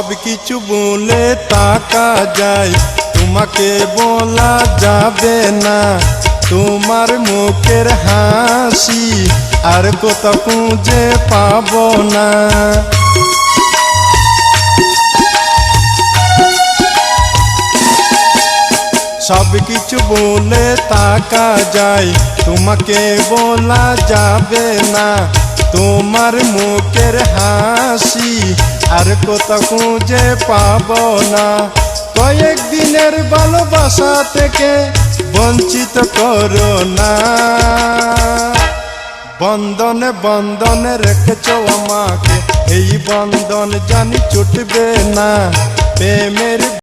সব কিছু বলে টাকা যায়। তোমাকে বলা যাবে না। তোমার মুখের হাসি আর কোথাও খুঁজে পাবো না। সব কিছু বলে টাকা যায়। তোমাকে বলা যাবে না। তোমার মুখের হাসি আর কোথাও খুঁজে পাবো না। কয়েক দিনের ভালোবাসা থেকে বঞ্চিত করো না। বন্ধনে বন্ধনে রেখেছ আমাকে, এই বন্ধন জানি ছুটবে না। প্রেমের